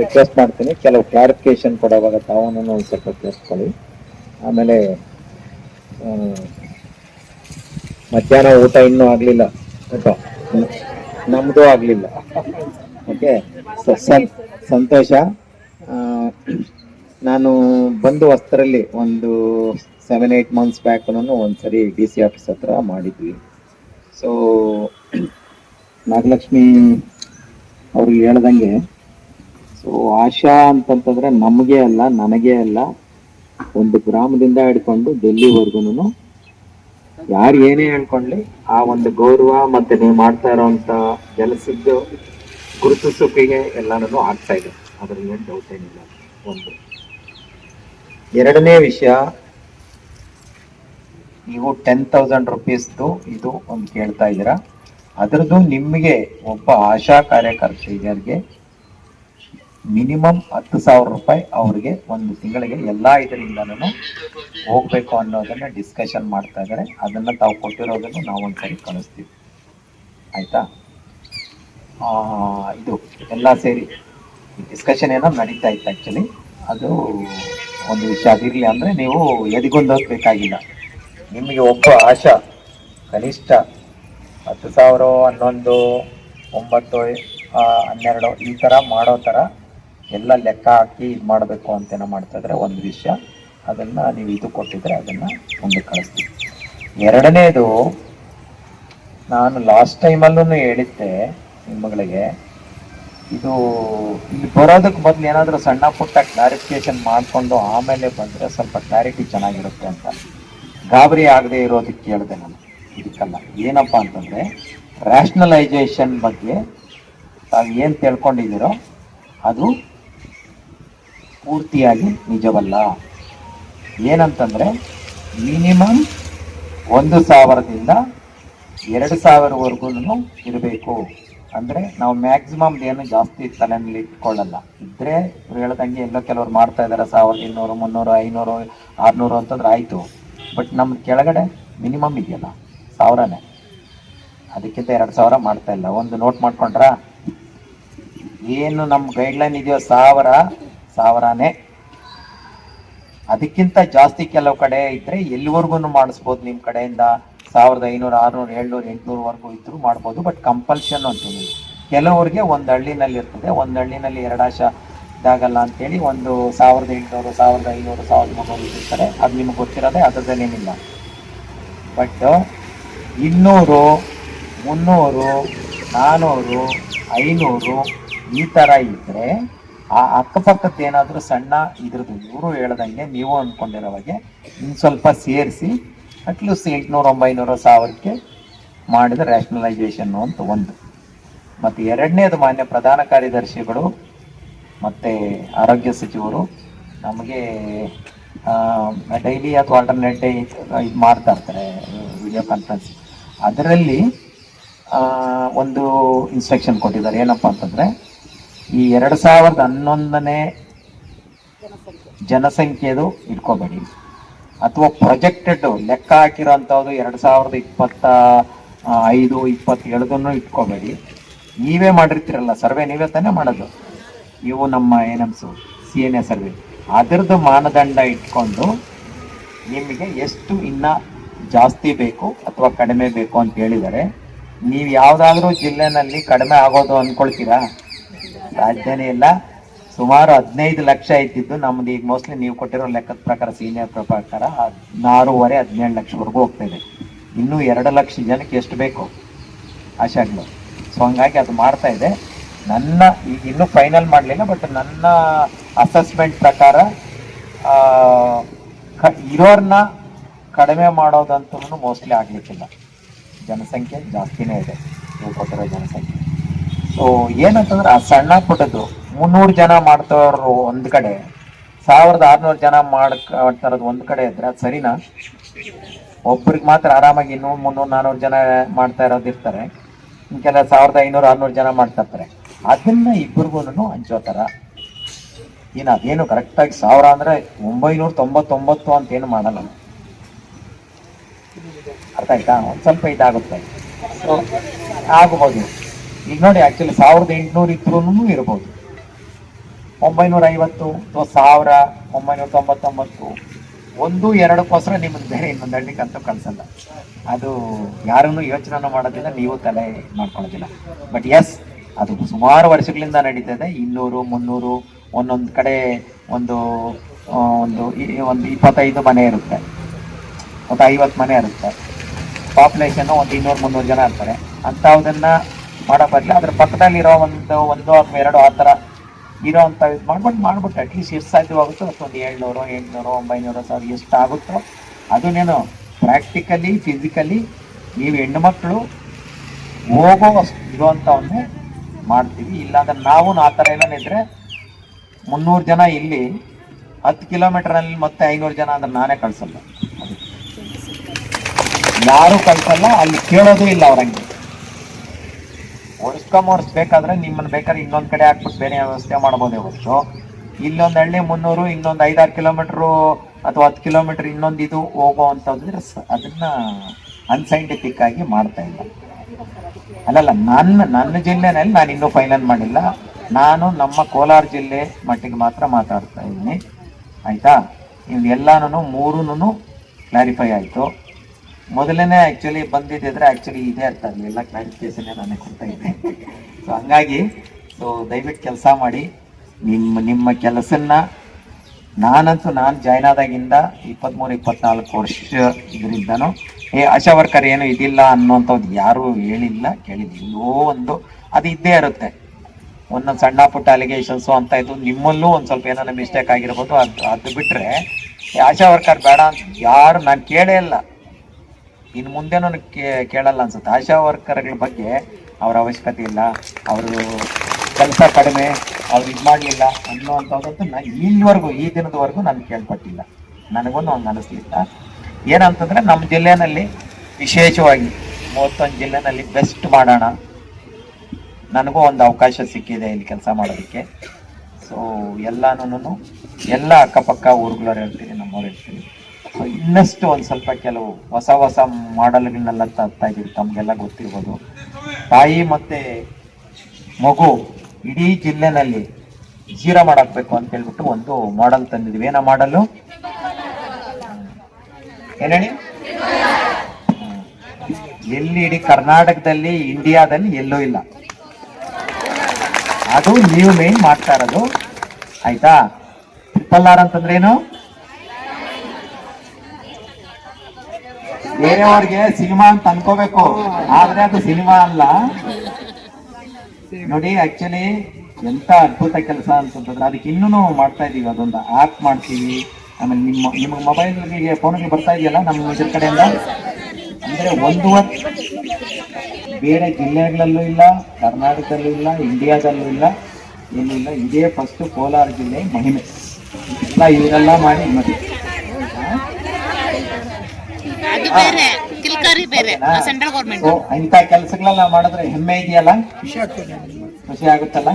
Request ಮಾಡ್ತೀನಿ. ಕೆಲವು clarification ಕೊಡೋವಾಗ ತಾವೂ ಒಂದು ಸ್ವಲ್ಪ ಕೇಳಿಸ್ಕೊಳ್ಳಿ. ಆಮೇಲೆ ಮಧ್ಯಾಹ್ನ ಊಟ ಇನ್ನೂ ಆಗಲಿಲ್ಲ. ಊಟ ನಮ್ಮದು ಆಗಲಿಲ್ಲ. ಓಕೆ ಸಂತೋಷ. ನಾನು ಬಂದು ಹೊಸ್ತರಲ್ಲಿ ಒಂದು ಸೆವೆನ್ ಏಯ್ಟ್ ಮಂತ್ಸ್ ಬ್ಯಾಕ್ನೂ ಒಂದು ಸರಿ ಡಿ ಸಿ ಆಫೀಸ್ ಹತ್ರ ಮಾಡಿದ್ವಿ. ಸೊ ನಾಗಲಕ್ಷ್ಮಿ ಅವ್ರಿಗೆ ಹೇಳ್ದಂಗೆ ಸೊ ಆಶಾ ಅಂತಂತಂದ್ರೆ ನಮಗೆ ಅಲ್ಲ, ನನಗೆ ಅಲ್ಲ, ಒಂದು ಗ್ರಾಮದಿಂದ ಹಿಡ್ಕೊಂಡು ಡೆಲ್ಲಿವರೆಗೂ ಯಾರು ಏನೇ ಹೇಳ್ಕೊಳ್ಳಿ ಆ ಒಂದು ಗೌರವ ಮತ್ತೆ ನೀವು ಮಾಡ್ತಾ ಇರೋವಂಥ ಕೆಲಸದ್ದು ಗುರುತಿಸೋಕೆಗೆ ಎಲ್ಲಾನು ಆಗ್ತಾ ಇದೆ. ಅದ್ರಲ್ಲಿ ಏನು ಡೌಟ್ ಏನಿಲ್ಲ. ಒಂದು. ಎರಡನೇ ವಿಷಯ, ನೀವು ಟೆನ್ ತೌಸಂಡ್ ರುಪೀಸ್ದು ಇದು ಒಂದು ಕೇಳ್ತಾ ಇದ್ದೀರಾ? ಅದರದ್ದು ನಿಮಗೆ ಒಬ್ಬ ಆಶಾ ಕಾರ್ಯಕರ್ತೆಯರಿಗೆ ಮಿನಿಮಮ್ ಹತ್ತು ಸಾವಿರ ರೂಪಾಯಿ ಅವ್ರಿಗೆ ಒಂದು ತಿಂಗಳಿಗೆ ಎಲ್ಲಾ ಇದರಿಂದನೂ ಹೋಗ್ಬೇಕು ಅನ್ನೋದನ್ನ ಡಿಸ್ಕಷನ್ ಮಾಡ್ತಾ ಇದ್ದಾರೆ ಅದನ್ನ ತಾವು ಕೊಟ್ಟಿರೋದನ್ನು ನಾವು ಒಂದ್ಸರಿ ಕಳಿಸ್ತೀವಿ. ಆಯ್ತಾ? ಇದು ಎಲ್ಲ ಸೇರಿ ಡಿಸ್ಕಷನ್ ಏನೋ ನಡೀತಾ ಇತ್ತು ಆ್ಯಕ್ಚುಲಿ ಅದು ಒಂದು ವಿಷಯ ಅದಿರಲಿ ಅಂದರೆ ನೀವು ಎದಿಗೊಂದು ಬೇಕಾಗಿಲ್ಲ ನಿಮಗೆ ಒಬ್ಬ ಆಶಾ, ಕನಿಷ್ಠ ಹತ್ತು ಸಾವಿರ ಹನ್ನೊಂದು, ಒಂಬತ್ತು ಹನ್ನೆರಡು ಈ ಥರ ಮಾಡೋ ಥರ ಎಲ್ಲ ಲೆಕ್ಕ ಹಾಕಿ ಇದು ಮಾಡಬೇಕು ಅಂತೇನೋ ಮಾಡ್ತಾ ಇದ್ರೆ ಒಂದು ವಿಷಯ. ಅದನ್ನು ನೀವು ಇದು ಕೊಟ್ಟಿದ್ರೆ ಅದನ್ನು ಮುಂದೆ ಕಳಿಸ್ತೀವಿ ಎರಡನೇದು, ನಾನು ಲಾಸ್ಟ್ ಟೈಮಲ್ಲೂ ಹೇಳಿದ್ದೆ ನಿಮ್ಮಗಳಿಗೆ ಇದು ಇಲ್ಲಿ ಬರೋದಕ್ಕೆ ಮೊದಲು ಏನಾದರೂ ಸಣ್ಣ ಪುಟ್ಟ ಕ್ಲಾರಿಫಿಕೇಶನ್ ಮಾಡಿಕೊಂಡು ಆಮೇಲೆ ಬಂದರೆ ಸ್ವಲ್ಪ ಕ್ಲಾರಿಟಿ ಚೆನ್ನಾಗಿರುತ್ತೆ ಅಂತ. ಗಾಬರಿ ಆಗದೆ ಇರೋದಕ್ಕೆ ಕೇಳಿದೆ ನಾನು. ಇದಕ್ಕಲ್ಲ ಏನಪ್ಪ ಅಂತಂದರೆ ರ್ಯಾಷನಲೈಸೇಷನ್ ಬಗ್ಗೆ ತಾವು ಏನು ತಿಳ್ಕೊಂಡಿದ್ದೀರೋ, ಅದು ಪೂರ್ತಿಯಾಗಿ ನಿಜವಲ್ಲ. ಏನಂತಂದರೆ ಮಿನಿಮಮ್ ಒಂದು ಸಾವಿರದಿಂದ ಎರಡು ಸಾವಿರವರೆಗೂ ಇರಬೇಕು. ಅಂದರೆ, ನಾವು ಮ್ಯಾಕ್ಸಿಮಮ್ ಏನು ಜಾಸ್ತಿ ತಲೆಯಲ್ಲಿ ಇಟ್ಕೊಳ್ಳಲ್ಲ. ಇದ್ರೆ ಇವ್ರು ಹೇಳ್ದಂಗೆ ಎಲ್ಲೋ ಕೆಲವ್ರು ಮಾಡ್ತಾ ಇದ್ದಾರೆ ಸಾವಿರದ ಇನ್ನೂರು, ಮುನ್ನೂರು, ಐನೂರು, ಆರುನೂರು ಅಂತಂದ್ರೆ ಆಯಿತು. ಬಟ್ ನಮ್ಮ ಕೆಳಗಡೆ ಮಿನಿಮಮ್ ಇದೆಯಲ್ಲ. ಸಾವಿರನೇ. ಅದಕ್ಕಿಂತ ಎರಡು ಸಾವಿರ ಮಾಡ್ತಾ ಇಲ್ಲ. ಒಂದು ನೋಟ್ ಮಾಡ್ಕೊಂಡ್ರ? ಏನು ನಮ್ಮ ಗೈಡ್ಲೈನ್ ಇದೆಯೋ ಸಾವಿರ, ಸಾವಿರನೇ. ಅದಕ್ಕಿಂತ ಜಾಸ್ತಿ ಕೆಲವು ಕಡೆ ಇದ್ರೆ ಎಲ್ಲಿವರೆಗೂ ಮಾಡಿಸ್ಬೋದು ನಿಮ್ಮ ಕಡೆಯಿಂದ. ಸಾವಿರದ ಐನೂರು, ಆರುನೂರು, ಏಳ್ನೂರು, ಎಂಟುನೂರವರೆಗೂ ಇದ್ರೂ ಮಾಡ್ಬೋದು ಬಟ್ ಕಂಪಲ್ಷನ್ ಅಂತೀನಿ ಕೆಲವರಿಗೆ ಒಂದು ಹಳ್ಳಿನಲ್ಲಿ ಇರ್ತದೆ. ಒಂದು ಹಳ್ಳಿನಲ್ಲಿ ಎರಡಾಶ ಇದಾಗಲ್ಲ ಅಂತೇಳಿ ಒಂದು ಸಾವಿರದ ಎಂಟುನೂರು, ಸಾವಿರದ ಐನೂರು, ಸಾವಿರದ ಮುನ್ನೂರು ಇರ್ತಾರೆ ಅದು ನಿಮ್ಗೆ ಗೊತ್ತಿರೋದೇ, ಅದರದ್ದೇನೇನಿಲ್ಲ. ಬಟ್ ಇನ್ನೂರು, ಮುನ್ನೂರು ನಾನ್ನೂರು ಐನೂರು ಈ ಥರ ಇದ್ದರೆ ಆ ಅಕ್ಕಪಕ್ಕದ ಏನಾದರೂ ಸಣ್ಣ ಇದ್ರದ್ದು ಇವರು ಹೇಳ್ದಂಗೆ ನೀವು ಅಂದ್ಕೊಂಡಿರೋವಾಗೆ ಇನ್ನು ಸ್ವಲ್ಪ ಸೇರಿಸಿ ಅಟ್ಲೀಸ್ಟ್ ಎಂಟುನೂರು ಒಂಬೈನೂರು ಸಾವಿರಕ್ಕೆ ಮಾಡಿದ ರ್ಯಾಷನಲೈಸೇಷನ್ನು ಅಂತ ಒಂದು. ಮತ್ತು ಎರಡನೇದು ಮಾನ್ಯ ಪ್ರಧಾನ ಕಾರ್ಯದರ್ಶಿಗಳು ಮತ್ತು ಆರೋಗ್ಯ ಸಚಿವರು ನಮಗೆ ಡೈಲಿ ಅಥವಾ ಆಲ್ಟರ್ನೇಟ್ ಡೇ ಇದು ಮಾಡ್ತಾ ಇರ್ತಾರೆ ವಿಡಿಯೋ ಕಾನ್ಫರೆನ್ಸ್ ಅದರಲ್ಲಿ ಒಂದು ಇನ್ಸ್ಟ್ರಕ್ಷನ್ ಕೊಟ್ಟಿದ್ದಾರೆ. ಏನಪ್ಪ ಅಂತಂದರೆ, ಈ ಎರಡು ಸಾವಿರದ ಹನ್ನೊಂದನೇ ಜನಸಂಖ್ಯೆದು ಇಟ್ಕೋಬೇಡಿ. ಅಥವಾ ಪ್ರೊಜೆಕ್ಟೆಡ್ ಲೆಕ್ಕ ಹಾಕಿರೋಂಥದ್ದು ಎರಡು ಸಾವಿರದ ಇಪ್ಪತ್ತ ಐದು, ಇಪ್ಪತ್ತೇಳದನ್ನು ಇಟ್ಕೋಬೇಡಿ. ನೀವೇ ಮಾಡಿರ್ತೀರಲ್ಲ, ಸರ್ವೆ ನೀವೇ ತಾನೇ ಮಾಡೋದು. ಇವು ನಮ್ಮ ಏನಮ್ಸು ಸಿ ಎನ್ ಎ ಸರ್ವೆ. ಅದರದ್ದು ಮಾನದಂಡ ಇಟ್ಕೊಂಡು ನಿಮಗೆ ಎಷ್ಟು ಇನ್ನ ಜಾಸ್ತಿ ಬೇಕು ಅಥವಾ ಕಡಿಮೆ ಬೇಕು ಅಂತ ಹೇಳಿದರೆ ನೀವು ಯಾವುದಾದ್ರೂ ಜಿಲ್ಲೆನಲ್ಲಿ ಕಡಿಮೆ ಆಗೋದು ಅಂದ್ಕೊಳ್ತೀರಾ? ರಾಜ್ಯನೇ ಇಲ್ಲ. ಸುಮಾರು ಹದಿನೈದು ಲಕ್ಷ ಇದ್ದಿದ್ದು ನಮ್ದು ಈಗ ಮೋಸ್ಟ್ಲಿ ನೀವು ಕೊಟ್ಟಿರೋ ಲೆಕ್ಕದ ಪ್ರಕಾರ ಸೀನಿಯರ್ ಪ್ರಕಾರ ಹದಿನಾರೂವರೆ ಹದಿನೇಳು ಲಕ್ಷವರೆಗೂ ಹೋಗ್ತಾ ಇದೆ. ಇನ್ನೂ ಎರಡು ಲಕ್ಷ ಜನಕ್ಕೆ ಎಷ್ಟು ಬೇಕು? ಆಶಾಗಳು ಸೊ ಹಂಗಾಗಿ ಅದು ಮಾಡ್ತಾ ಇದೆ. ನನ್ನ ಈಗ ಇನ್ನೂ ಫೈನಲ್ ಮಾಡಲಿಲ್ಲ ಬಟ್ ನನ್ನ ಅಸೆಸ್ಮೆಂಟ್ ಪ್ರಕಾರ ಆ, ಕ ಇರೋರ್ನ ಕಡಿಮೆ ಮಾಡೋದಂತೂ ಮೋಸ್ಟ್ಲಿ ಆಗಲಿಕ್ಕಿಲ್ಲ. ಜನಸಂಖ್ಯೆ ಜಾಸ್ತಿನೇ ಇದೆ. ನೀವು ಕೊಟ್ಟಿರೋ ಜನಸಂಖ್ಯೆ. ಸೊ ಏನಂತಂದ್ರೆ ಆ ಸಣ್ಣ ಪುಟ್ಟದ್ದು ಮುನ್ನೂರು ಜನ ಮಾಡ್ತಾರೋ ಒಂದು ಕಡೆ, ಸಾವಿರದ ಆರ್ನೂರು ಜನ ಮಾಡ್ತಾ ಇರೋದು ಒಂದ್ ಕಡೆ ಇದ್ರೆ ಅದು ಸರಿನಾ? ಒಬ್ರಿಗೆ ಮಾತ್ರ ಆರಾಮಾಗಿ ಇನ್ನೂರು ಮುನ್ನೂರು ನಾನ್ನೂರು ಜನ ಮಾಡ್ತಾ ಇರೋದು ಇರ್ತಾರೆ. ಇನ್ ಕೆಲ ಸಾವಿರದ ಐನೂರು, ಆರ್ನೂರು ಜನ ಮಾಡ್ತಾ ಇರ್ತಾರೆ. ಅದನ್ನ ಇಬ್ಬರಿಗೂ ಹಂಚೋ ಥರ ಏನು ಅದೇನು ಕರೆಕ್ಟಾಗಿ ಸಾವಿರ ಅಂದ್ರೆ ಒಂಬೈನೂರ ತೊಂಬತ್ತೊಂಬತ್ತು ಅಂತ ಏನು ಮಾಡಲ್ಲ. ಅರ್ಥ ಆಯ್ತಾ? ಒಂದು ಸ್ವಲ್ಪ ಇದಾಗುತ್ತೆ. ಸೊ ಆಗ್ಬೋದು ಈಗ ನೋಡಿ ಆಕ್ಚುಲಿ ಸಾವಿರದ ಎಂಟುನೂರು ಇದ್ರೂ ಇರ್ಬೋದು. ಒಂಬೈನೂರ ಐವತ್ತು ಅಥವಾ ಸಾವಿರ ಒಂಬೈನೂರ ತೊಂಬತ್ತೊಂಬತ್ತು ಒಂದು, ಎರಡಕ್ಕೋಸ್ಕರ ನಿಮ್ಮನ್ನು ಬೇರೆ ಇನ್ನೊಂದು ಅಂತೂ ಕಳ್ಸಲ್ಲ. ಅದು ಯಾರನ್ನು ಯೋಚನೆ ಮಾಡೋದಿಲ್ಲ, ನೀವು ತಲೆ ಮಾಡ್ಕೊಳ್ಳೋದಿಲ್ಲ. ಬಟ್ ಎಸ್ ಅದು ಸುಮಾರು ವರ್ಷಗಳಿಂದ ನಡೀತದೆ ಇನ್ನೂರು, ಮುನ್ನೂರು, ಒಂದೊಂದು ಕಡೆ ಒಂದು ಒಂದು ಒಂದು ಇಪ್ಪತ್ತೈದು ಮನೆ ಇರುತ್ತೆ. ಒಂದು ಐವತ್ತು ಮನೆ ಇರುತ್ತೆ ಪಾಪ್ಯುಲೇಷನ್ ಒಂದು ಇನ್ನೂರು ಮುನ್ನೂರು ಜನ ಇರ್ತಾರೆ. ಅಂಥವುದನ್ನ ಮಾಡೋ ಬದಲು ಅದ್ರ ಪಕ್ಕದಲ್ಲಿರೋ ಒಂದು ಒಂದು ಅಥವಾ ಎರಡು ಆ ಥರ ಇರೋ ಅಂತ ಇದು ಮಾಡ್ಬಿಟ್ಟು ಮಾಡ್ಬಿಟ್ಟು ಅಟ್ಲೀಸ್ಟ್ ಎಷ್ಟು ಸಾಧ್ಯವಾಗುತ್ತೋ ಅಷ್ಟೊಂದು ಏಳ್ನೂರು, ಎಂಟುನೂರು, ಒಂಬೈನೂರು ಸಾವಿರ ಎಷ್ಟು ಆಗುತ್ತೋ ಅದನ್ನೇನು ಪ್ರಾಕ್ಟಿಕಲಿ ಫಿಸಿಕಲಿ ನೀವು ಹೆಣ್ಣುಮಕ್ಕಳು ಹೋಗೋ ಇರುವಂಥವನ್ನೇ ಮಾಡ್ತೀವಿ. ಇಲ್ಲಾಂದ್ರೆ ನಾವು ಆ ಥರ ಇದ್ರೆ ಮುನ್ನೂರು ಜನ ಇಲ್ಲಿ, ಹತ್ತು ಕಿಲೋಮೀಟರ್ನಲ್ಲಿ ಮತ್ತೆ ಐನೂರು ಜನ ಅಂದ್ರೆ ನಾನೇ ಕಳ್ಸಲ್ಲ ಯಾರು ಕಳ್ಸಲ್ಲ, ಅಲ್ಲಿ ಕೇಳೋದು ಇಲ್ಲ ಅವ್ರಂಗೆ. ಒಡ್ಸ್ಕೊಂಬರ್ಸ್ ಬೇಕಾದ್ರೆ ನಿಮ್ಮನ್ನ ಬೇಕಾದ್ರೆ ಇನ್ನೊಂದ್ ಕಡೆ ಹಾಕ್ಬಿಟ್ಟು ಬೇರೆ ವ್ಯವಸ್ಥೆ ಮಾಡ್ಬೋದೇ ಹೊರತು ಇಲ್ಲೊಂದ್ ಹಳ್ಳಿ ಮುನ್ನೂರು, ಇನ್ನೊಂದ್ ಐದಾರು ಕಿಲೋಮೀಟರ್ ಅಥವಾ ಹತ್ತು ಕಿಲೋಮೀಟರ್ ಇನ್ನೊಂದು ಇದು ಹೋಗೋ ಹೋಗುವಂತಂದ್ರೆ ಅದನ್ನ ಅನ್ಸೈಂಟಿಫಿಕ್ ಆಗಿ ಮಾಡ್ತಾ ಇಲ್ಲ. ಅಲ್ಲಲ್ಲ ನನ್ನ ನನ್ನ ಜಿಲ್ಲೆನಲ್ಲಿ ನಾನು ಇನ್ನೂ ಫೈನಲ್ ಮಾಡಿಲ್ಲ. ನಾನು ನಮ್ಮ ಕೋಲಾರ ಜಿಲ್ಲೆ ಮಟ್ಟಿಗೆ ಮಾತ್ರ ಮಾತಾಡ್ತಾ ಇದ್ದೀನಿ. ಆಯ್ತಾ? ಇವ್ ಎಲ್ಲಾನು ಮೂರೂ ಕ್ಲಾರಿಫೈ ಆಯ್ತು. ಮೊದಲನೇ ಆಕ್ಚುಲಿ ಬಂದಿದ್ದಿದ್ರೆ ಆ್ಯಕ್ಚುಲಿ ಇದೇ ಅರ್ಥ ಎಲ್ಲ ಕ್ಲಾರಿಫಿಕೇಶನ್ ನಾನೇ ಕೊಡ್ತಾ ಇದ್ದೆ ಸೊ ಹಂಗಾಗಿ ಸೊ ದಯವಿಟ್ಟು ಕೆಲಸ ಮಾಡಿ. ನಿಮ್ಮ ನಿಮ್ಮ ಕೆಲಸನ್ನ ನಾನಂತೂ ನಾನು ಜಾಯ್ನ್ ಆದಾಗಿಂದ ಇಪ್ಪತ್ಮೂರು, ಇಪ್ಪತ್ನಾಲ್ಕು ವರ್ಷ ಇದರಿಂದನೂ, ಏ, ಆಶಾ ವರ್ಕರ್ ಏನು ಇದಿಲ್ಲ ಅನ್ನುವಂಥದ್ದು ಯಾರೂ ಹೇಳಿಲ್ಲ ಕೇಳಿಲ್ಲ ಎಲ್ಲೋ ಒಂದು, ಅದು ಇದ್ದೇ ಇರುತ್ತೆ. ಒಂದೊಂದು ಸಣ್ಣ ಪುಟ್ಟ ಅಲಿಗೇಷನ್ಸು ಅಂತ ಇದು ನಿಮ್ಮಲ್ಲೂ ಒಂದು ಸ್ವಲ್ಪ ಏನಾರ ಮಿಸ್ಟೇಕ್ ಆಗಿರ್ಬೋದು, ಅದು ಅದು ಬಿಟ್ಟರೆ ಆಶಾ ವರ್ಕರ್ ಬೇಡ ಅಂತ ಯಾರು, ನಾನು ಕೇಳೇ ಇಲ್ಲ. ಇನ್ನು ಮುಂದೆ ನನಗೆ ಕೇಳಲ್ಲ ಅನ್ಸುತ್ತೆ. ಆಶಾ ವರ್ಕರ್ಗಳ ಬಗ್ಗೆ ಅವ್ರ ಅವಶ್ಯಕತೆ ಇಲ್ಲ. ಅವರು ಕೆಲಸ ಕಡಿಮೆ, ಅವ್ರು ಇದು ಮಾಡಲಿಲ್ಲ ಅನ್ನುವಂಥದ್ದು ನಾನು ಇಲ್ಲಿವರೆಗೂ, ಈ ದಿನದವರೆಗೂ ನಾನು ಕೇಳ್ಪಟ್ಟಿಲ್ಲ. ನನಗೊಂದು ಹಂಗೆ ಅನಿಸ್ಲಿಲ್ಲ ಏನಂತಂದರೆ ನಮ್ಮ ಜಿಲ್ಲೆನಲ್ಲಿ ವಿಶೇಷವಾಗಿ ಮೂವತ್ತೊಂದು ಜಿಲ್ಲೆನಲ್ಲಿ ಬೆಸ್ಟ್ ಮಾಡೋಣ. ನನಗೂ ಒಂದು ಅವಕಾಶ ಸಿಕ್ಕಿದೆ ಇಲ್ಲಿ ಕೆಲಸ ಮಾಡೋದಕ್ಕೆ. ಸೊ ಎಲ್ಲಾನು ಎಲ್ಲ ಅಕ್ಕಪಕ್ಕ ಊರುಗಳವ್ರು ಹೇಳ್ತೀನಿ, ನಮ್ಮವ್ರು ಹೇಳ್ತೀನಿ. ಇನ್ನಷ್ಟು ಒಂದು ಸ್ವಲ್ಪ ಕೆಲವು ಹೊಸ ಹೊಸ ಮಾಡೆಲ್ಗಳನ್ನೆಲ್ಲ ತರ್ತಾ ಇದೀವಿ ತಮಗೆಲ್ಲ ಗೊತ್ತಿರ್ಬೋದು. ತಾಯಿ ಮತ್ತೆ ಮಗು ಇಡೀ ಜಿಲ್ಲೆನಲ್ಲಿ ಜೀರಾ ಮಾಡಾಕ್ಬೇಕು ಅಂತ ಹೇಳ್ಬಿಟ್ಟು ಒಂದು ಮಾಡಲ್ ತಂದಿದ್ವಿ ಏನ ಮಾಡಲು ಏನೇಳಿ ಎಲ್ಲಿ ಇಡೀ ಕರ್ನಾಟಕದಲ್ಲಿ ಇಂಡಿಯಾದಲ್ಲಿ ಎಲ್ಲೂ ಇಲ್ಲ. ಅದು ನೀವು ಮೇನ್ ಮಾಡ್ತಾ ಇರೋದು. ಆಯ್ತಾ? ಟ್ರಿಪಲ್ ಆರ್ ಅಂತಂದ್ರೆ ಏನು? ಬೇರೆಯವ್ರಿಗೆ ಸಿನಿಮಾ ಅಂತ ಅನ್ಕೋಬೇಕು. ಆದ್ರೆ ಅದು ಸಿನಿಮಾ ಅಲ್ಲ. ನೋಡಿ ಆಕ್ಚುಲಿ ಎಂತ ಅದ್ಭುತ ಕೆಲಸ ಅಂತಂದ್ರೆ ಅದಕ್ಕೆ ಇನ್ನೂ ಮಾಡ್ತಾ ಇದೀವಿ ಅದೊಂದು ಆಪ್ ಮಾಡ್ತೀವಿ. ಆಮೇಲೆ ನಿಮ್ಮ ನಿಮ್ಮ ಮೊಬೈಲ್ಗೆ ಫೋನ್ಗೆ ಬರ್ತಾ ಇದೆಯಲ್ಲ ನಮ್ಮ ಇದ್ರ ಕಡೆಯಿಂದ? ಅಂದ್ರೆ ಒಂದು ವರ್ಷ ಬೇರೆ ಜಿಲ್ಲೆಗಳಲ್ಲೂ ಇಲ್ಲ ಕರ್ನಾಟಕದಲ್ಲೂ ಇಲ್ಲ ಇಂಡಿಯಾದಲ್ಲೂ ಇಲ್ಲ ಏನೂ ಇಲ್ಲ. ಇದೇ ಫಸ್ಟ್ ಕೋಲಾರ ಜಿಲ್ಲೆ ಮಹಿಮೆ. ಎಲ್ಲ ಇವರೆಲ್ಲ ಮಾಡಿ ನೋಡಿ ಅದು ಬೇರೆ, ಕಿಲ್ಕಾರಿ ಬೇರೆ ಸೆಂಟ್ರಲ್ ಗೌರ್ಮೆಂಟ್ ಇಂಥ ಕೆಲಸಗಳೆಲ್ಲ ಮಾಡಿದ್ರೆ ಹೆಮ್ಮೆ ಇದೆಯಲ್ಲ? ಖುಷಿ ಆಗುತ್ತಲ್ಲ?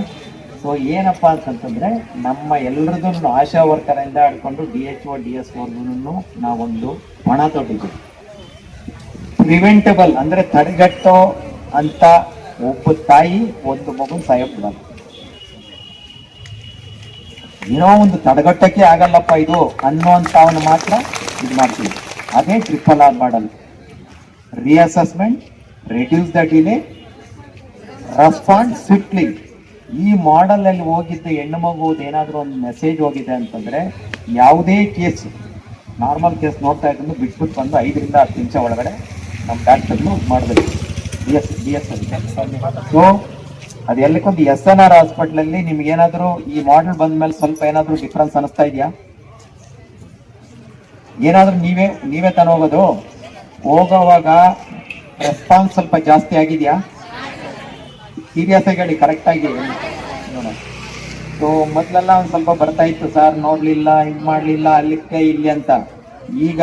ಸೊ ಏನಪ್ಪಾ ಅಂತಂತಂದ್ರೆ, ನಮ್ಮ ಎಲ್ಲರದನ್ನು ಆಶಾ ವರ್ಕರ್ ಇಂದ ಹಿಡ್ಕೊಂಡು D H O, D S ವರ್ಗು ನಾವೊಂದು ಹಣ ತೊಟ್ಟಿದ್ದೀವಿ. ಪ್ರಿವೆಂಟಬಲ್ ಅಂದ್ರೆ ತಡೆಗಟ್ಟೋ ಅಂತ ಒಬ್ಬ ತಾಯಿ, ಒಂದು ಮಗು ಸಾಯಬಾರ್ದು ಏನೋ ಒಂದು ತಡೆಗಟ್ಟಕ್ಕೆ ಆಗಲ್ಲಪ್ಪ ಇದು ಅನ್ನೋ ಅಂತ ಮಾತ್ರ ಇದು ಮಾಡ್ತೀವಿ ಅದೇ triple R model reassessment reduce the delay respond swiftly ಈ ಮಾಡೆಲ್ ಅಲ್ಲಿ ಹೋಗಿದ್ದ ಹೆಣ್ಣು ಮಗುವುದು ಏನಾದರೂ ಒಂದು ಮೆಸೇಜ್ ಹೋಗಿದೆ ಅಂತಂದ್ರೆ, ಯಾವುದೇ ಕೇಸ್ ನಾರ್ಮಲ್ ಕೇಸ್ ನೋಡ್ತಾ ಇದ್ದು ಬಿಟ್ಬಿಟ್ಟು ಬಂದು ಐದರಿಂದ ಹತ್ತು ನಿಮಿಷ ಒಳಗಡೆ ನಮ್ಮ ಡಾಕ್ಟರ್ನು ಮಾಡಬೇಕು. B S B S so ಅದು ಎಲ್ಲಕ್ಕೊಂದು ಎಸ್ ಎನ್ ಆರ್ ಹಾಸ್ಪಿಟ್ಲಲ್ಲಿ ನಿಮ್ಗೆ ಏನಾದರೂ ಈ ಮಾಡೆಲ್ ಬಂದ್ಮೇಲೆ ಸ್ವಲ್ಪ ಏನಾದರೂ ಡಿಫ್ರೆನ್ಸ್ ಅನಿಸ್ತಾ ಇದೆಯಾ? ಏನಾದ್ರೂ ನೀವೇ ನೀವೇ ತಾನು ಹೋಗೋದು ಹೋಗೋವಾಗ ರೆಸ್ಪಾನ್ಸ್ ಸ್ವಲ್ಪ ಜಾಸ್ತಿ ಆಗಿದೆಯಾ? ಸೀರಿಯಸ್ ಆಗಿ ಹೇಳಿ. ಕರೆಕ್ಟ್ ಆಗಿ ಸೊ ಮೊದಲೆಲ್ಲ ಒಂದು ಸ್ವಲ್ಪ ಬರ್ತಾ ಇತ್ತು, ಸರ್, ನೋಡ್ಲಿಲ್ಲ ಹಿಂಗ್ ಮಾಡ್ಲಿಲ್ಲ, ಅಲ್ಲಿಕ್ಕೆ ಇಲ್ಲಿ ಅಂತ. ಈಗ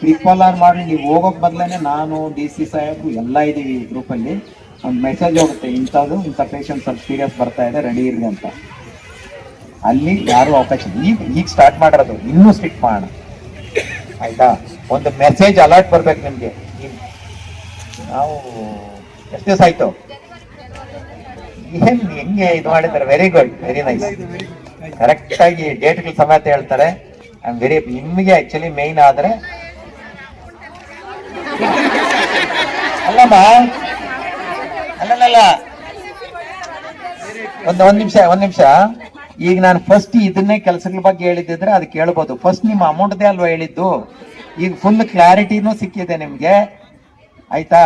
ಟ್ರಿಪಲ್ ಆರ್ ಮಾಡಿ ನೀವು ಹೋಗೋಕೆ ಬದಲೇ ನಾನು ಡಿ ಸಿ ಸಾಹೇಬ್ ಎಲ್ಲ ಇದ್ದೀವಿ ಗ್ರೂಪ್ ಅಲ್ಲಿ. ಒಂದು ಮೆಸೇಜ್ ಹೋಗುತ್ತೆ, ಇಂಥದ್ದು, ಇಂಥ ಪೇಷಂಟ್ ಸ್ವಲ್ಪ ಸೀರಿಯಸ್ ಬರ್ತಾ ಇದೆ ರೆಡಿ ಇರಲಿ ಅಂತ. ಅಲ್ಲಿ ಯಾರು ಅವಕಾಶ ಈಗ ಈಗ ಸ್ಟಾರ್ಟ್ ಮಾಡಿರೋದು, ಇನ್ನೂ ಸ್ಟ್ರಿಕ್ಟ್ ಮಾಡೋಣ. ಆಯ್ತಾ? ಒಂದು ಮೆಸೇಜ್ ಅಲರ್ಟ್ ಬರ್ಬೇಕು ನಿಮ್ಗೆ. ನಾವು ಎಷ್ಟು ದಿವಸ ಆಯ್ತು? ಏನ್ ಹೆಂಗೆ ಇದು ಮಾಡಿದ್ದಾರೆ? Very good very nice correct ಆಗಿ ಡೇಟ್ಗಳ ಸಮೇತ ಹೇಳ್ತಾರೆ. ಐ ವೆರಿ ನಿಮಗೆ ಆಕ್ಚುಲಿ ಮೇನ್ ಆದ್ರೆ ಅಲ್ಲಮ್ಮ? ಅಲ್ಲಲ್ಲ ಒಂದು ಒಂದ್ ನಿಮಿಷ ಒಂದ್ ನಿಮಿಷ. ಈಗ ನಾನು ಫಸ್ಟ್ ಇದನ್ನೇ ಕೆಲಸಗಳ ಬಗ್ಗೆ ಹೇಳಿದ್ರೆ ಅದು ಕೇಳ್ಬೋದು. ಫಸ್ಟ್ ನಿಮ್ಮ ಅಮೌಂಟ್ದೇ ಅಲ್ವಾ ಹೇಳಿದ್ದು? ಈಗ ಫುಲ್ ಕ್ಲಾರಿಟಿನೂ ಸಿಕ್ಕಿದೆ ನಿಮಗೆ. ಆಯ್ತಾ?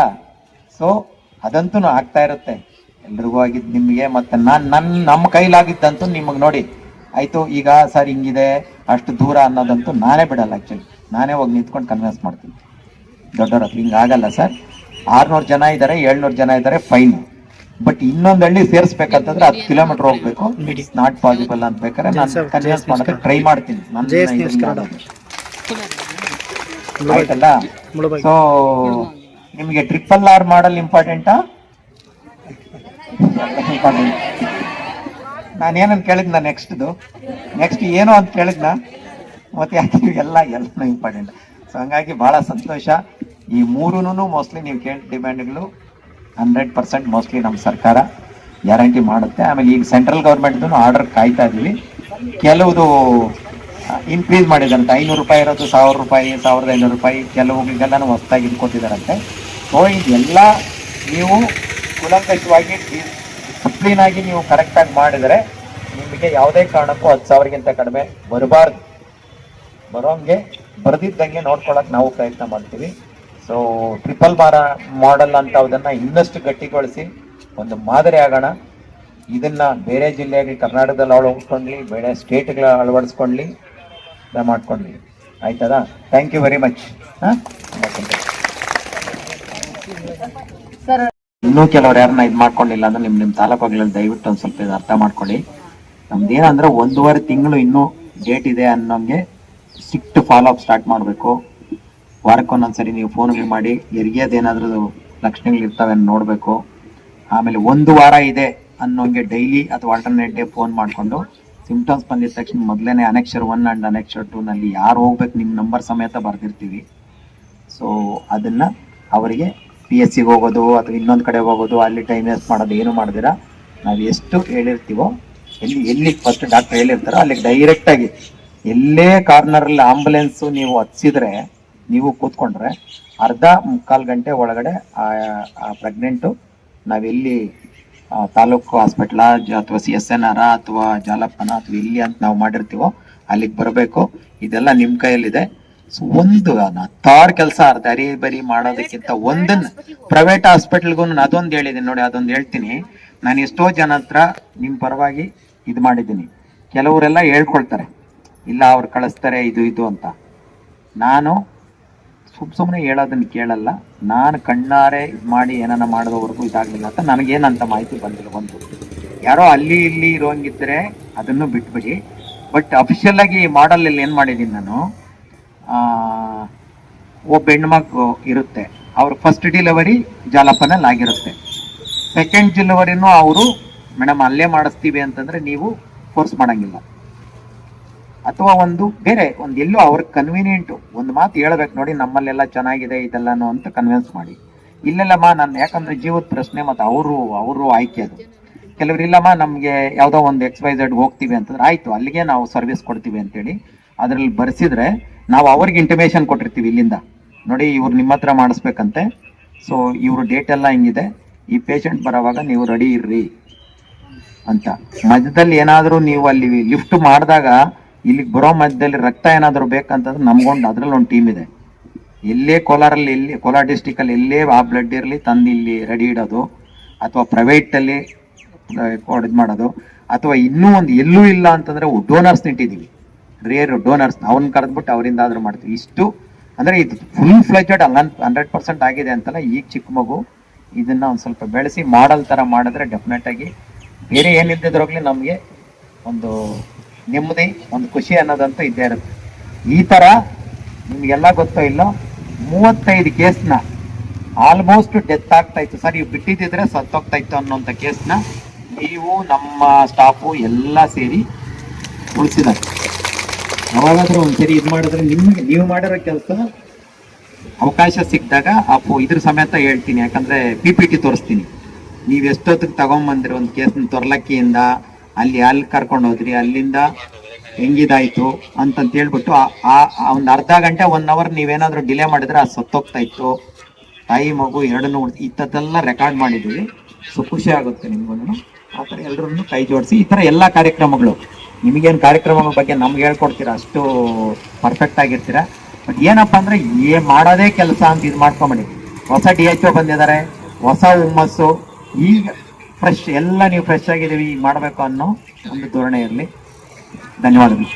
ಸೊ ಅದಂತೂ ಆಗ್ತಾ ಇರುತ್ತೆ. ಎಲ್ರಿಗೂ ಆಗಿದ್ದು ನಿಮಗೆ ಮತ್ತೆ ನಾನು ನನ್ನ ನಮ್ಮ ಕೈಲಾಗಿದ್ದಂತೂ ನಿಮಗೆ ನೋಡಿ. ಆಯಿತು, ಈಗ ಸರ್ ಹಿಂಗಿದೆ. ಅಷ್ಟು ದೂರ ಅನ್ನೋದಂತೂ ನಾನೇ ಬಿಡಲ್ಲ ಆ್ಯಕ್ಚುಲಿ ನಾನೇ ಹೋಗಿ ನಿಂತ್ಕೊಂಡು ಕನ್ವಿನ್ಸ್ ಮಾಡ್ತೀನಿ. ದೊಡ್ಡವ್ರ ಹತ್ರ ಹಿಂಗ್ ಆಗಲ್ಲ ಸರ್. ಆರ್ನೂರು ಜನ ಇದ್ದಾರೆ ಏಳ್ನೂರು ಜನ ಇದ್ದಾರೆ ಫೈನ್ ಬಟ್ ಇನ್ನೊಂದ್ ಹಳ್ಳಿ ಸೇರಿಸ್ಬೇಕಂತಂದ್ರೆ ಹತ್ತು ಕಿಲೋಮೀಟರ್ ಹೋಗ್ಬೇಕು. ಇಟ್ಸ್ ನಾಟ್ ಪಾಸಿಬಲ್ ಅಂತ ಬೇಕಾದ್ರೆ ನಾನು ಕನ್ವಿನ್ಸ್ ಮಾಡೋದಕ್ಕೆ ಟ್ರೈ ಮಾಡ್ತೀನಿ. ನನ್ನ. ಆಯ್ತಲ್ಲ? ಸೊ ನಿಮಗೆ ಟ್ರಿಪಲ್ ಆರ್ ಮಾಡಲ್ ಇಂಪಾರ್ಟೆಂಟಾ ನಾನೇನಂತ ಕೇಳಿದ್ನ ನೆಕ್ಸ್ಟ್ದು ನೆಕ್ಸ್ಟ್ ಏನು ಅಂತ ಕೇಳಿದ್ನ? ಮತ್ತೆ ಯಾಕೆ ಎಲ್ಲ ಎಲ್ಲ ಇಂಪಾರ್ಟೆಂಟ್ ಸೊ ಹಂಗಾಗಿ ಬಹಳ ಸಂತೋಷ. ಈ ಮೂರೂ ಮೋಸ್ಟ್ಲಿ ನೀವು ಕೇಳಿದ ಡಿಮ್ಯಾಂಡ್ಗಳು ಹಂಡ್ರೆಡ್ ಪರ್ಸೆಂಟ್ ಮೋಸ್ಟ್ಲಿ ನಮ್ಮ ಸರ್ಕಾರ ಗ್ಯಾರಂಟಿ ಮಾಡುತ್ತೆ. ಆಮೇಲೆ ಈಗ ಸೆಂಟ್ರಲ್ ಗೌರ್ಮೆಂಟ್ದು ಆರ್ಡರ್ ಕಾಯ್ತಾ ಇದ್ದೀವಿ. ಕೆಲವುದು ಇನ್ಕ್ರೀಸ್ ಮಾಡಿದಾರಂತೆ ಐನೂರು ರೂಪಾಯಿ ಇರೋದು ಸಾವಿರ ರೂಪಾಯಿ, ಸಾವಿರದ ಐನೂರು ರೂಪಾಯಿ. ಕೆಲವುಗಳಿಗೆಲ್ಲ ಹೊಸ್ದಾಗಿ ಇಟ್ಕೊತಿದ್ದಾರಂತೆ ಸೊ ಇದೆಲ್ಲ ನೀವು ಕುಲಂಕಷವಾಗಿ ಡಿಸಿಪ್ಲಿನ್ ಆಗಿ ನೀವು ಕರೆಕ್ಟಾಗಿ ಮಾಡಿದರೆ ನಿಮಗೆ ಯಾವುದೇ ಕಾರಣಕ್ಕೂ ಹತ್ತು ಸಾವಿರಗಿಂತ ಕಡಿಮೆ ಬರಬಾರ್ದು. ಬರೋಂಗೆ ಬರೆದಿದ್ದಂಗೆ ನೋಡ್ಕೊಳ್ಳೋಕೆ ನಾವು ಪ್ರಯತ್ನ ಮಾಡ್ತೀವಿ. ಸೊ ಟ್ರಿಪಲ್ ಮಾರ ಮಾಡೆಲ್ ಅಂತವುದನ್ನ ಇನ್ನಷ್ಟು ಗಟ್ಟಿಗೊಳಿಸಿ ಒಂದು ಮಾದರಿ ಆಗೋಣ. ಇದನ್ನ ಬೇರೆ ಜಿಲ್ಲೆಗೆ ಕರ್ನಾಟಕದಲ್ಲಿ ಅಳವಡಿಸ್ಕೊಂಡ್ಲಿ ಬೇರೆ ಸ್ಟೇಟ್ಗಳ ಅಳವಡಿಸ್ಕೊಂಡ್ಲಿ ಮಾಡ್ಕೊಂಡ್ಲಿ. ಆಯ್ತದಾ? ಥ್ಯಾಂಕ್ ಯು ವೆರಿ ಮಚ್ ಇನ್ನೂ ಕೆಲವ್ರು ಯಾರನ್ನ ಇದು ಮಾಡ್ಕೊಂಡಿಲ್ಲ ಅಂದ್ರೆ ನಿಮ್ ನಿಮ್ ತಾಲೂಕುಗಳಲ್ಲಿ ದಯವಿಟ್ಟು ಒಂದ್ ಸ್ವಲ್ಪ ಇದು ಅರ್ಥ ಮಾಡ್ಕೊಳ್ಳಿ. ನಮ್ದೇನಂದ್ರೆ ಒಂದೂವರೆ ತಿಂಗಳು ಇನ್ನೂ ಡೇಟ್ ಇದೆ ಅನ್ನೋಂಗೆ ಸ್ಟ್ರಿಕ್ಟ್ ಫಾಲೋ ಅಪ್ ಸ್ಟಾರ್ಟ್ ಮಾಡಬೇಕು. ವಾರಕ್ಕೊಂದೊಂದ್ಸರಿ ನೀವು ಫೋನ್ಗಳು ಮಾಡಿ ಹೆರಿಗೆದೇನಾದ್ರೂ ಲಕ್ಷಣಗಳು ಇರ್ತವೆ ನೋಡಬೇಕು. ಆಮೇಲೆ ಒಂದು ವಾರ ಇದೆ ಅನ್ನೋಂಗೆ ಡೈಲಿ ಅಥವಾ ಆಲ್ಟರ್ನೇಟ್ ಡೇ ಫೋನ್ ಮಾಡಿಕೊಂಡು ಸಿಂಪ್ಟಮ್ಸ್ ಬಂದಿದ ತಕ್ಷಣ ಮೊದಲನೇ ಅನೆಕ್ಷರ್ ಒನ್ ಅಂಡ್ ಅನೆಕ್ಷರ್ ಟೂನಲ್ಲಿ ಯಾರು ಹೋಗ್ಬೇಕು ನಿಮ್ಮ ನಂಬರ್ ಸಮೇತ ಬರೆದಿರ್ತೀವಿ. ಸೊ ಅದನ್ನ ಅವರಿಗೆ ಪಿ ಎಸ್ ಸಿಗೆ ಹೋಗೋದು ಅಥವಾ ಇನ್ನೊಂದು ಕಡೆ ಹೋಗೋದು, ಅಲ್ಲಿ ಟೈಮ್ ವೇಸ್ಟ್ ಮಾಡೋದು ಏನು ಮಾಡಿದಿರ, ನಾವು ಎಷ್ಟು ಹೇಳಿರ್ತೀವೋ, ಎಲ್ಲಿ ಎಲ್ಲಿ ಫಸ್ಟ್ ಡಾಕ್ಟರ್ ಹೇಳಿರ್ತಾರೋ ಅಲ್ಲಿಗೆ ಡೈರೆಕ್ಟ್ ಆಗಿ ಎಲ್ಲೇ ಕಾರ್ನರ್ ಅಲ್ಲಿ ಆಂಬುಲೆನ್ಸ್ ನೀವು ಹತ್ಸಿದ್ರೆ ನೀವು ಕೂತ್ಕೊಂಡ್ರೆ ಅರ್ಧ ಮುಕ್ಕಾಲು ಗಂಟೆ ಒಳಗಡೆ ಆ ಪ್ರೆಗ್ನೆಂಟು ನಾವೆಲ್ಲಿ ತಾಲೂಕು ಹಾಸ್ಪಿಟ್ಲ ಅಥವಾ ಸಿ ಎಸ್ ಎನ್ ಆರ ಅಥವಾ ಜಾಲಪ್ಪನ, ಅಥವಾ ಎಲ್ಲಿ ಅಂತ ನಾವು ಮಾಡಿರ್ತೀವೋ ಅಲ್ಲಿಗೆ ಬರಬೇಕು. ಇದೆಲ್ಲ ನಿಮ್ಮ ಕೈಯಲ್ಲಿದೆ. ಒಂದು ಹತ್ತಾರು ಕೆಲಸ ಅರ್ಧ ಅರಿ ಬರಿ ಮಾಡೋದಕ್ಕಿಂತ ಒಂದನ್ನ ಪ್ರೈವೇಟ್ ಹಾಸ್ಪಿಟಲ್ಗೂ ಅದೊಂದು ಹೇಳಿದ್ದೀನಿ ನೋಡಿ, ಅದೊಂದು ಹೇಳ್ತೀನಿ. ನಾನು ಎಷ್ಟೋ ಜನ ಹತ್ರ ನಿಮ್ಮ ಪರವಾಗಿ ಇದು ಮಾಡಿದ್ದೀನಿ. ಕೆಲವರೆಲ್ಲ ಹೇಳ್ಕೊಳ್ತಾರೆ. ಇಲ್ಲ, ಅವ್ರು ಕಳಿಸ್ತಾರೆ, ಇದು ಇದು ಅಂತ. ನಾನು ಸುಮ್ ಸುಮ್ಮನೆ ಹೇಳೋದನ್ನ ಕೇಳಲ್ಲ. ನಾನು ಕಣ್ಣಾರೆ ಇದು ಮಾಡಿ ಏನನ್ನ ಮಾಡೋದವರೆಗೂ ಇದಾಗಲಿಲ್ಲ ಅಂತ ನನಗೇನಂತ ಮಾಹಿತಿ ಬಂದಿಲ್ಲ ಒಂದು. ಯಾರೋ ಅಲ್ಲಿ ಇಲ್ಲಿ ಇರೋಂಗಿದ್ರೆ ಅದನ್ನು ಬಿಟ್ಬಿಡಿ. ಬಟ್ ಅಫಿಷಿಯಲ್ ಆಗಿ ಮಾಡಲ್ ಅಲ್ಲಿ ಏನ್ ಮಾಡಿದೀನಿ ನಾನು ಒಬ್ಬ ಹೆಣ್ಮಗು ಇರುತ್ತೆ. ಅವ್ರ ಫಸ್ಟ್ ಡಿಲಿವರಿ ಜಾಲಪ್ಪನಲ್ಲಿ ಆಗಿರುತ್ತೆ. ಸೆಕೆಂಡ್ ಡಿಲಿವರಿನೂ ಅವರು, ಮೇಡಮ್, ಅಲ್ಲೇ ಮಾಡಿಸ್ತೀವಿ ಅಂತಂದ್ರೆ ನೀವು ಫೋರ್ಸ್ ಮಾಡಂಗಿಲ್ಲ. ಅಥವಾ ಒಂದು ಬೇರೆ, ಒಂದು ಎಲ್ಲೋ ಅವ್ರಿಗೆ ಕನ್ವೀನಿಯೆಂಟ್ ಒಂದು ಮಾತು ಹೇಳ್ಬೇಕು ನೋಡಿ, ನಮ್ಮಲ್ಲೆಲ್ಲ ಚೆನ್ನಾಗಿದೆ ಇದೆಲ್ಲನೋ ಅಂತ ಕನ್ವಿನ್ಸ್ ಮಾಡಿ. ಇಲ್ಲೆಲ್ಲಮ್ಮ, ನಾನು ಯಾಕಂದ್ರೆ ಜೀವದ ಪ್ರಶ್ನೆ ಮತ್ತು ಅವರು ಅವರು ಆಯ್ಕೆ ಅದು. ಕೆಲವ್ರು, ಇಲ್ಲಮ್ಮ, ನಮಗೆ ಯಾವುದೋ ಒಂದು ಎಕ್ಸ್ ವೈ ಝೆಡ್ ಹೋಗ್ತೀವಿ ಅಂತಂದ್ರೆ ಆಯ್ತು, ಅಲ್ಲಿಗೆ ನಾವು ಸರ್ವಿಸ್ ಕೊಡ್ತೀವಿ ಅಂತೇಳಿ ಅದ್ರಲ್ಲಿ ಬರ್ಸಿದ್ರೆ ನಾವು ಅವ್ರಿಗೆ ಇಂಟಿಮೇಷನ್ ಕೊಟ್ಟಿರ್ತೀವಿ ಇಲ್ಲಿಂದ. ನೋಡಿ, ಇವ್ರು ನಿಮ್ಮ ಹತ್ರ ಮಾಡಿಸ್ಬೇಕಂತೆ. ಸೊ ಇವ್ರ ಡೇಟ್ ಎಲ್ಲ ಹಿಂಗಿದೆ. ಈ ಪೇಷಂಟ್ ಬರೋವಾಗ ನೀವು ರೆಡಿ ಇರ್ರಿ ಅಂತ. ಮಧ್ಯದಲ್ಲಿ ಏನಾದರೂ ನೀವು ಅಲ್ಲಿ ಲಿಫ್ಟ್ ಮಾಡಿದಾಗ ಇಲ್ಲಿಗೆ ಬರೋ ಮಧ್ಯದಲ್ಲಿ ರಕ್ತ ಏನಾದರೂ ಬೇಕಂತಂದ್ರೆ ನಮ್ಗೊಂಡು ಅದ್ರಲ್ಲಿ ಒಂದು ಟೀಮ್ ಇದೆ. ಎಲ್ಲೇ ಕೋಲಾರಲ್ಲಿ ಎಲ್ಲಿ, ಕೋಲಾರ ಡಿಸ್ಟಿಕ್ ಅಲ್ಲಿ ಎಲ್ಲೇ ಆ ಬ್ಲಡ್ ಇರಲಿ ತಂದು ಇಲ್ಲಿ ರೆಡಿ ಇಡೋದು, ಅಥವಾ ಪ್ರೈವೇಟ್ ಅಲ್ಲಿ ಇದು ಮಾಡೋದು ಅಥವಾ ಇನ್ನೂ ಒಂದು ಎಲ್ಲೂ ಇಲ್ಲ ಅಂತಂದ್ರೆ ಡೋನರ್ಸ್ ನಿಟ್ಟಿದೀವಿ. ರೇರ್ ಡೋನರ್ಸ್ ಅವ್ರನ್ನ ಕರೆದ್ಬಿಟ್ಟು ಅವರಿಂದ ಆದ್ರೂ ಮಾಡ್ತೀವಿ. ಇಷ್ಟು, ಅಂದ್ರೆ ಇದು ಫುಲ್ ಫ್ಲೆಜೆಡ್ ಹಂಡ್ರೆಡ್ ಪರ್ಸೆಂಟ್ ಆಗಿದೆ ಅಂತಲ್ಲ, ಈಗ ಚಿಕ್ಕ ಮಗು ಇದನ್ನ ಒಂದು ಸ್ವಲ್ಪ ಬೆಳೆಸಿ ಮಾಡಲ್ ತರ ಮಾಡಿದ್ರೆ ಡೆಫಿನೆಟ್ ಆಗಿ ಬೇರೆ ಏನಿದ್ದರೋಗ್ಲಿ ನಮಗೆ ಒಂದು ನೆಮ್ಮದಿ, ಒಂದು ಖುಷಿ ಅನ್ನೋದಂತೂ ಇದ್ದೇ ಇರುತ್ತೆ. ಈ ತರ ನಿಮಗೆಲ್ಲ ಗೊತ್ತೋ ಇಲ್ಲೋ, ಮೂವತ್ತೈದು ಕೇಸ್ನ ಆಲ್ಮೋಸ್ಟ್ ಡೆತ್ ಆಗ್ತಾ ಇತ್ತು. ಸರ್ ಇವು ಬಿಟ್ಟಿದ್ದಿದ್ರೆ ಸತ್ತೋಗ್ತಾ ಇತ್ತು ಅನ್ನೋಂಥ ಕೇಸ್ನ ನೀವು, ನಮ್ಮ ಸ್ಟಾಫು ಎಲ್ಲ ಸೇರಿ ಉಳಿಸಿದ್ದಾರೆ. ಯಾವಾಗಾದ್ರೂ ಒಂದ್ಸರಿ ಇದು ಮಾಡಿದ್ರೆ ನಿಮಗೆ, ನೀವು ಮಾಡಿರೋ ಕೆಲಸ ಅವಕಾಶ ಸಿಕ್ಕಿದಾಗ ಆ ಇದ್ರ ಸಮೇತ ಹೇಳ್ತೀನಿ. ಯಾಕಂದ್ರೆ ಪಿ ಪಿ ಟಿ ತೋರಿಸ್ತೀನಿ. ನೀವ್ ಎಷ್ಟೊತ್ತಿಗೆ ತಗೊಂಬಂದ್ರಿ ಒಂದು ಕೇಸ್ ತೊರ್ಲಕ್ಕಿಯಿಂದ ಅಲ್ಲಿ ಅಲ್ಲಿ ಕರ್ಕೊಂಡು ಹೋದ್ರಿ, ಅಲ್ಲಿಂದ ಹೆಂಗಿದಾಯ್ತು ಅಂತಂತ ಹೇಳ್ಬಿಟ್ಟು ಆ- ಒಂದ್ ಅರ್ಧ ಗಂಟೆ ಒನ್ ಅವರ್ ನೀವೇನಾದರೂ ಡಿಲೇ ಮಾಡಿದ್ರೆ ಅದು ಸತ್ತೋಗ್ತಾ ಇತ್ತು. ತಾಯಿ, ಮಗು ಎರಡನ್ನೂ ಇಂಥದ್ದೆಲ್ಲ ರೆಕಾರ್ಡ್ ಮಾಡಿದ್ದೀವಿ. ಸೊ, ಖುಷಿ ಆಗುತ್ತೆ ನಿಮ್ಗೊಂದು ಆ ಥರ ಎಲ್ಲರನ್ನು ಕೈ ಜೋಡಿಸಿ ಈ ಥರ ಎಲ್ಲ ಕಾರ್ಯಕ್ರಮಗಳು. ನಿಮಗೇನು ಕಾರ್ಯಕ್ರಮಗಳ ಬಗ್ಗೆ ನಮ್ಗೆ ಹೇಳ್ಕೊಡ್ತೀರಾ? ಅಷ್ಟು ಪರ್ಫೆಕ್ಟ್ ಆಗಿರ್ತೀರಾ? ಬಟ್ ಏನಪ್ಪ ಅಂದ್ರೆ, ಏ ಮಾಡೋದೇ ಕೆಲಸ ಅಂತ ಇದು ಮಾಡ್ಕೊಂಬಿಡಿ. ಹೊಸ ಡಿ ಎಚ್ ಒ ಬಂದಿದ್ದಾರೆ. ಹೊಸ ಹುಮ್ಮಸ್ಸು. ಈಗ ಫ್ರೆಶ್ ಎಲ್ಲ ನೀವು ಫ್ರೆಶ್ ಆಗಿದ್ದೀವಿ ಮಾಡಬೇಕು ಅನ್ನೋ ಒಂದು ಧೋರಣೆ ಇರಲಿ ಧನ್ಯವಾದಗಳು.